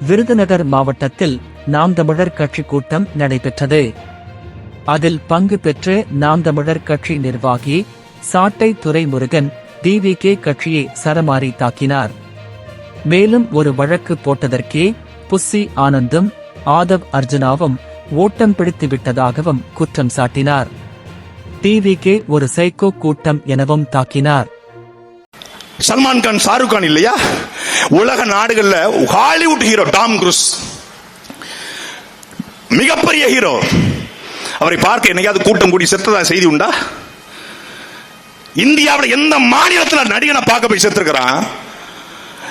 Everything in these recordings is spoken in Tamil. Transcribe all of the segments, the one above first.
விருதுநகர் மாவட்டத்தில் நாம் தமிழர் கட்சி கூட்டம் நடைபெற்றது. அதில் பங்கு பெற்று நாம் தமிழர் கட்சி நிர்வாகி சாட்டை துரைமுருகன் டிவிகே கட்சியை சரமாரி தாக்கினார். மேலும் ஒரு வழக்கு போட்டதற்கே புஸ்ஸி ஆனந்தும் ஆதவ் அர்ஜுனாவும் ஓட்டம் பிடித்து விட்டதாகவும் குற்றம் சாட்டினார். டிவிகே ஒரு சைக்கோ கூட்டம் எனவும் தாக்கினார். சல்மான் கான் ஷாருக் கான் இல்லையா? உலக நாடுகள்ல ஹாலிவுட் ஹீரோ டாம் குரூஸ். மிகப்பெரிய ஹீரோ. அவரை பார்க்க என்னைக்காவது கூட்டம் கூடி செத்ததா செய்தி உண்டா? இந்தியாவில் எந்த மாநிலத்தில் நடிகனை பார்க்க போய் செத்துருக்கிறான்?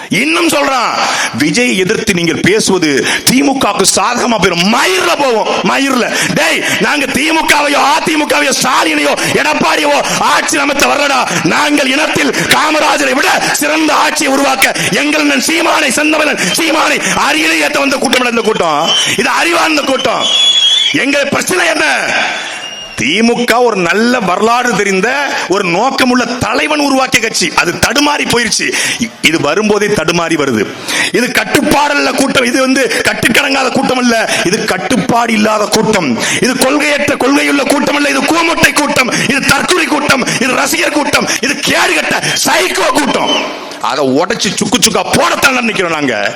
இன்னும் சொல்றான் விஜய் எதிர்த்து நீங்கள் பேசுவது திமுகவுக்கு சாதகமா போயிடும் மயிர்ல போவோம் மயிர்ல. டேய் நாங்க திமுகவையோ அதிமுகவையோ ஸ்டாலினையோ எடப்பாடியோ ஆட்சி அமைத்த வரடா நாங்கள் இனத்தில் காமராஜரை விட சிறந்த ஆட்சியை உருவாக்க எங்கள் சீமானை செந்தவனன் சீமானை அரியணை ஏற்ற வந்த கூட்டம் இந்த கூட்டம். இது அறிவார்ந்த கூட்டம். எங்க பிரச்சனை என்ன? திமுக ஒரு நல்ல வரலாறு தெரிந்த ஒரு நோக்கமுள்ள தலைவன் உருவாக்கிய கட்சி. அது தடுமாறி போயிருச்சு. இது வரும்போதே தடுமாறி வருது. இது கட்டுப்பாடல்ல கூட்டம். இது வந்து கட்டுக்கடங்காத கூட்டம் அல்ல இது கட்டுப்பாடு இல்லாத கூட்டம். இது கொள்கையற்ற கொள்கையுள்ள கூட்டம் அல்ல இது கூமுட்டை கூட்டம். இது தற்கொலை கூட்டம். இது ரசிகர் கூட்டம். இது கேடுகட்ட சைக்கோ கூட்டம். அதை உடைச்சு சுக்கு சுக்கா போடத்தான் நினைக்கிறோம் நாங்க.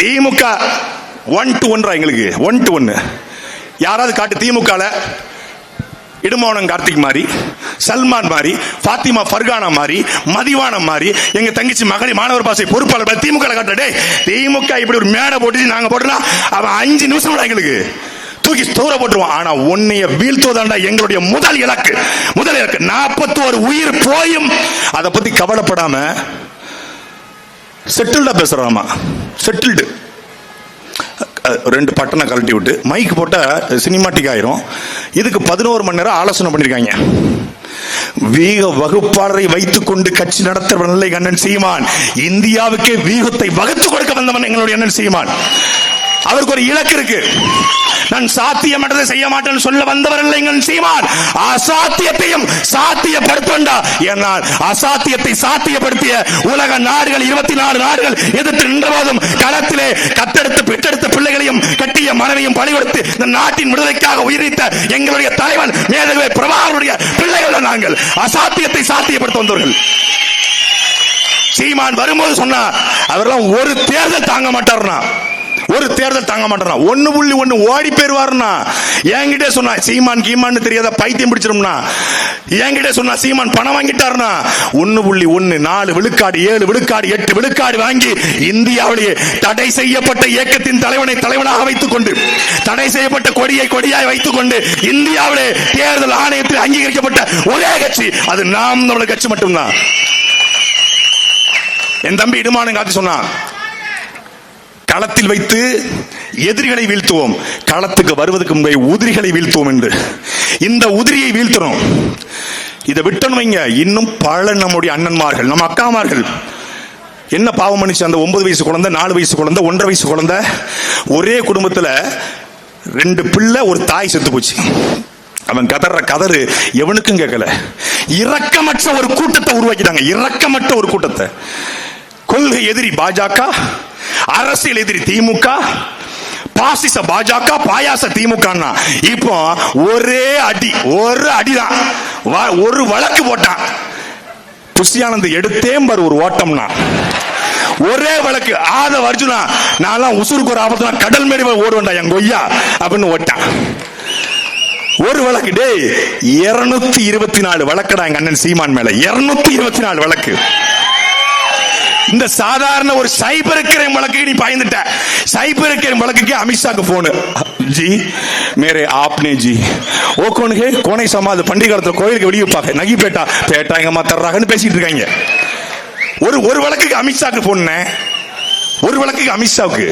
திமுக ஒன் டு ஒன்றா எங்களுக்கு. ஒன் டு ஒன்னு யாராவது காட்டு திமுகல? இடுமோனம் கார்த்திக் மாதிரி சல்மான் மாதிரி ஃபாத்திமா ஃபர்கானா மாதிரி மதிவானம் மாதிரி எங்க தங்கச்சி மகளி மாணவர் பாசை பொறுப்பாளர் திமுக கட்டடே திமுக இப்படி ஒரு மேடை போட்டு நாங்க போட்டோம்னா அவன் அஞ்சு நிமிஷம் எங்களுக்கு தூக்கி தூர போட்டுருவான். ஆனா உன்னைய வீழ்த்துவதாண்டா எங்களுடைய முதல் இலக்கு. முதல் இலக்கு நாற்பத்தோரு உயிர் போயும். அதை பத்தி கவலைப்படாம செட்டில்டா பேசுறாமா செட்டில்டு ரெண்டு பட்டனை கழட்டி விட்டு மைக் போட்டால் சினிமாட்டிக் ஆயிரும். இதுக்கு பதினோரு மணி நேரம் ஆலோசனை பண்ணியிருக்காங்க வீக வகுப்பாளரை வைத்துக் கொண்டு கட்சி நடத்த நிலை கண்ணன் சீமான். இந்தியாவுக்கே வீகத்தை வகுத்து கொடுக்க வந்தவன் எங்களுடைய அண்ணன் சீமான். அவருக்கு ஒரு இலக்கு இருக்கு. நான் சாத்தியமற்றதை செய்ய மாட்டேன்னு சொல்ல வந்தவர் இல்லை சீமான். அசாத்தியத்தையும் சாத்தியப்படுத்தண்டா. என்னால் அசாத்தியத்தை சாத்தியப்படுத்திய உலக நாடுகள் இருபத்தி நாலு நாடுகள் எதிர்த்து நின்றபோதும் களத்திலே கத்தெடுத்து பெற்றெடுத்த பிள்ளைகளையும் கட்டிய மனைவியும் பணிகொடுத்து இந்த நாட்டின் விடுதலைக்காக உயிரித்த எங்களுடைய தலைவன் மேதகவே பிரபாகருடைய பிள்ளைகள் நாங்கள். அசாத்தியத்தை சாத்தியப்படுத்த வந்தவர்கள். சீமான் வரும்போது சொன்னா அவரெல்லாம் ஒரு தேர்தல் தாங்க மாட்டார்னா ஒரு தேர்தல் தாங்க மாட்டாரா ஒன்று புள்ளி ஒன்று ஓடி போயிருவாருன்னா என்கிட்ட சொன்னா சீமான் கீமான்னு தெரியாத பைத்தியம் பிடிச்சிரும்னா என்கிட்ட சொன்னா சீமான் பணம் வாங்கிட்டாருனா ஒன்று புள்ளி ஒன்று நாலு விழுக்காடு ஏழு விழுக்காடு எட்டு விழுக்காடு வாங்கி இந்தியாவிலேயே தடை செய்யப்பட்ட இயக்கத்தின் தலைவனை தலைவனாக வைத்துக் கொண்டு தடை செய்யப்பட்ட கொடியை கொடியாய் வைத்துக் கொண்டு இந்தியாவிலே தேர்தல் ஆணையத்தில் அங்கீகரிக்கப்பட்ட ஒரே கட்சி அது நாம் நம்மளோட கட்சி மட்டும்தான். என் தம்பி இடுமானம் காத்து சொன்னான். களத்தில் வைத்து எதிரிகளை வீழ்த்துவோம். களத்துக்கு வருவதற்கு முன்பே உதிரிகளை வீழ்த்துவோம் என்று. இந்த உதிரியை வீழ்த்தணும். இதை விட்டணும் வைங்க. இன்னும் பல நம்முடைய அண்ணன்மார்கள் நம்ம அக்காமார்கள். என்ன பாவம் பண்ணிச்சு? அந்த ஒன்பது வயசு குழந்தை நாலு வயசு குழந்தை ஒன்றரை வயசு குழந்தை. ஒரே குடும்பத்தில் ரெண்டு பிள்ளை ஒரு தாய் செத்து போச்சு. அவன் கதற கதறு எவனுக்கும் கேட்கல. இரக்கமற்ற ஒரு கூட்டத்தை உருவாக்கிட்டாங்க. இரக்கமற்ற ஒரு கூட்டத்தை. கொள்கை எதிரி பாஜக அரசியல் எதிரி திமுக பாசிச பாஜக பாயாச திமுக இப்போ ஒரே அடி ஒரு அடிதான். வ- ஒரு வழக்கு போட்டான். புஷியானந்த் எடுத்தே பாரு ஒரு ஓட்டம்னா. ஒரே வழக்கு. ஆத அர்ஜுனா நான்லாம் உசுருக்கு ஒரு ஆபத்துனா கடல் மேடி வேண்டாம் என் கொய்யா அப்படின்னு ஓட்டான். ஒரு வழக்கு. டேய் இருநூத்தி இருபத்தி நாலு வழக்கடா எங்க அண்ணன் சீமான் மேல. இருநூத்தி இருபத்தி நாலு வழக்கு. இந்த சாதாரண ஒரு சைபர் கிரைம் வழக்கு நீ பயந்துட்ட. சைபர் கிரைம் வழக்குக்கு அமித்ஷாக்கு போனு ஜி மேரே ஆப்னே ஜி. ஓ கோன் ஹே கோனை சமாது பண்டிகை காலத்துல கோயிலுக்கு வெளியே வைப்பாங்க நகி பேட்டா. பேட்டா எங்க மாத்தர்றாங்கன்னு பேசிட்டு இருக்காங்க. ஒரு ஒரு வழக்குக்கு அமித்ஷாக்கு போனேன் ஒரு வழக்குக்கு அமித்ஷாவுக்கு.